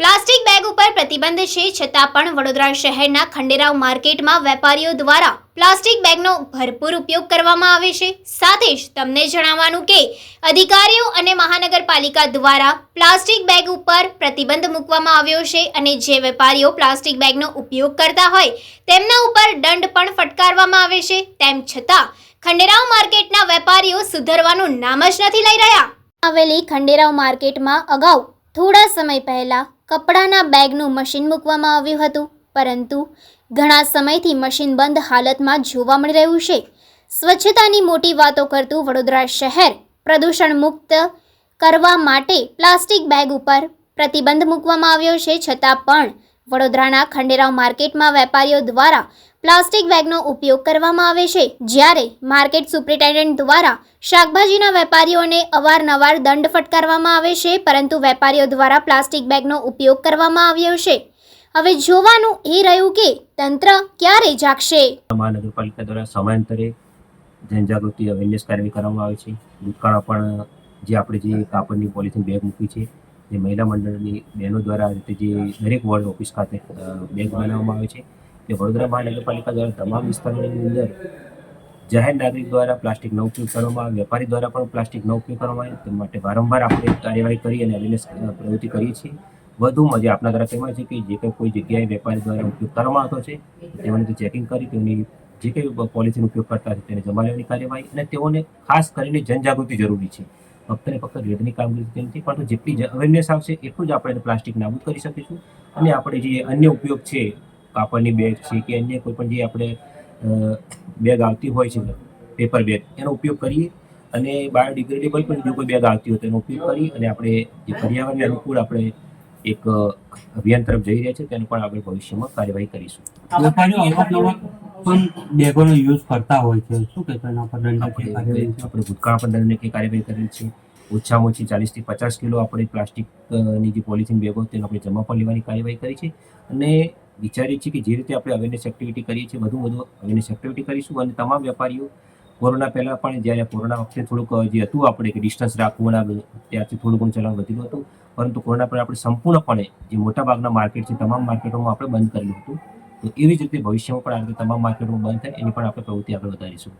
Plastic bag ઉપર પ્રતિબંધ છે, છતાં પણ વડોદરા શહેરના ખંડેરાવ માર્કેટમાં વેપારીઓ દ્વારા પ્લાસ્ટિક બેગનો ભરપૂર ઉપયોગ કરવામાં આવે છે. સાથે જ તમને જણાવવાનું કે અધિકારીઓ અને મહાનગરપાલિકા દ્વારા પ્લાસ્ટિક બેગ ઉપર પ્રતિબંધ મૂકવામાં આવ્યો છે અને જે વેપારીઓ પ્લાસ્ટિક બેગનો ઉપયોગ કરતા હોય તેમના ઉપર દંડ પણ ફટકારવામાં આવે છે. તેમ છતાં ખંડેરાવ માર્કેટના વેપારીઓ સુધરવાનું નામ જ નથી લઈ રહ્યા. આવેલી ખંડેરાવ માર્કેટમાં અગાઉ થોડા સમય પહેલા કપડાના બેગનું મશીન મૂકવામાં આવ્યું હતું, પરંતુ ઘણા સમયથી મશીન બંધ હાલતમાં જોવા મળી રહ્યું છે. સ્વચ્છતાની મોટી વાતો કરતું વડોદરા શહેર પ્રદૂષણ મુક્ત કરવા માટે પ્લાસ્ટિક બેગ ઉપર પ્રતિબંધ મૂકવામાં આવ્યો છે, છતાં પણ વડોદરાના ખંડેરાવ માર્કેટમાં વેપારીઓ દ્વારા પ્લાસ્ટિક બેગનો ઉપયોગ કરવામાં આવે છે. જ્યારે માર્કેટ સુપ્રિન્ટેન્ડન્ટ દ્વારા શાકભાજીના વેપારીઓને અવારનવાર દંડ ફટકારવામાં આવે છે, પરંતુ વેપારીઓ દ્વારા પ્લાસ્ટિક બેગનો ઉપયોગ કરવામાં આવ્યો છે. હવે જોવાનું એ રહ્યું કે તંત્ર ક્યારે જાગશે? મહાનગરપાલિકા દ્વારા સમયાંતરે જનજાગૃતિ, અવેરનેસ કાર્યવાહી કરવામાં આવે છે. ભૂતકાળમાં પણ જે આપણે જે કાપડની પોલિથીન બેગ મૂકી છે જે મહિલા મંડળની બહેનો દ્વારા જે દરેક વોર્ડ ઓફિસ ખાતે બેંક બનાવવામાં આવે છે, તે વડોદરા મહાનગરપાલિકા દ્વારા તમામ વિસ્તારોની અંદર જાહેર નાગરિક દ્વારા પ્લાસ્ટિકનો ઉપયોગ કરવામાં આવે, વેપારી દ્વારા પણ પ્લાસ્ટિકનો ઉપયોગ કરવામાં આવે, તે માટે વારંવાર આપણે કાર્યવાહી કરી અને અવેરનેસ પ્રવૃત્તિ કરીએ છીએ. વધુમાં જે આપણા દ્વારા કહેવાય છે કે જે કંઈ કોઈ જગ્યાએ વેપારી દ્વારા ઉપયોગ કરવામાં આવતો છે, તેઓને તે ચેકિંગ કરી, તેઓની જે કંઈ પોલિસીનો ઉપયોગ કરતા છે, તેને જમા લેવાની કાર્યવાહી અને તેઓને ખાસ કરીને જનજાગૃતિ જરૂરી છે. ફક્ત ને ફક્ત રેડની કામગીરી તે નથી પરંતુ જેટલી અવેરનેસ આવશે એટલું જ આપણે પ્લાસ્ટિક નાબૂદ કરી શકીશું. અને આપણે જે અન્ય ઉપયોગ છે કાપડની બેગ છે કે અન્ય કોઈ પણ જે આપણે અ, બેગ આવતી હોય છે પેપર બેગ એનો ઉપયોગ કરીએ. અને બાયોડિગ્રેડેબલ પણ જો કોઈ બેગ આવતી હોય તેનો ઉપયોગ કરી અને આપણે જે પર્યાવરણને અનુકૂળ આપણે એક અભિયાન તરફ જઈ રહ્યા છે તેનું પણ આપણે ભવિષ્યમાં કાર્યવાહી કરીશું. પણ બેગોનો યુઝ કરતા હોય છે. શું કહેતો એના પર દંડ આપણે કાર્યવાહી? આપણે ભૂતકાળ પર દંડ કે કાર્યવાહી કરેલ છે? ઓછામાં ઓછી ચાલીસથી પચાસ કિલો આપણે પ્લાસ્ટિકની જે પોલિથીન બેગો તેનો આપણે જમા પણ લેવાની કાર્યવાહી કરી છે. અને વિચારીએ છીએ કે જે રીતે આપણે અવેરનેસ એક્ટિવિટી કરીએ છીએ વધુ વધુ અવેરનેસ એક્ટિવિટી કરીશું. અને તમામ વેપારીઓ કોરોના પહેલાં પણ જ્યારે કોરોના વખતે થોડુંક જે હતું આપણે કે ડિસ્ટન્સ રાખવું ના બધું ત્યારથી થોડું ઘણું ચલણ વધેલું હતું. પરંતુ કોરોના પર આપણે સંપૂર્ણપણે જે મોટાભાગના માર્કેટ છે તમામ માર્કેટોમાં આપણે બંધ કરેલું હતું. તો એવી જ રીતે ભવિષ્યમાં પણ આ રીતે તમામ માર્કેટમાં બંધ થાય, એની પણ આપણે પ્રવૃત્તિ આગળ વધારીશું.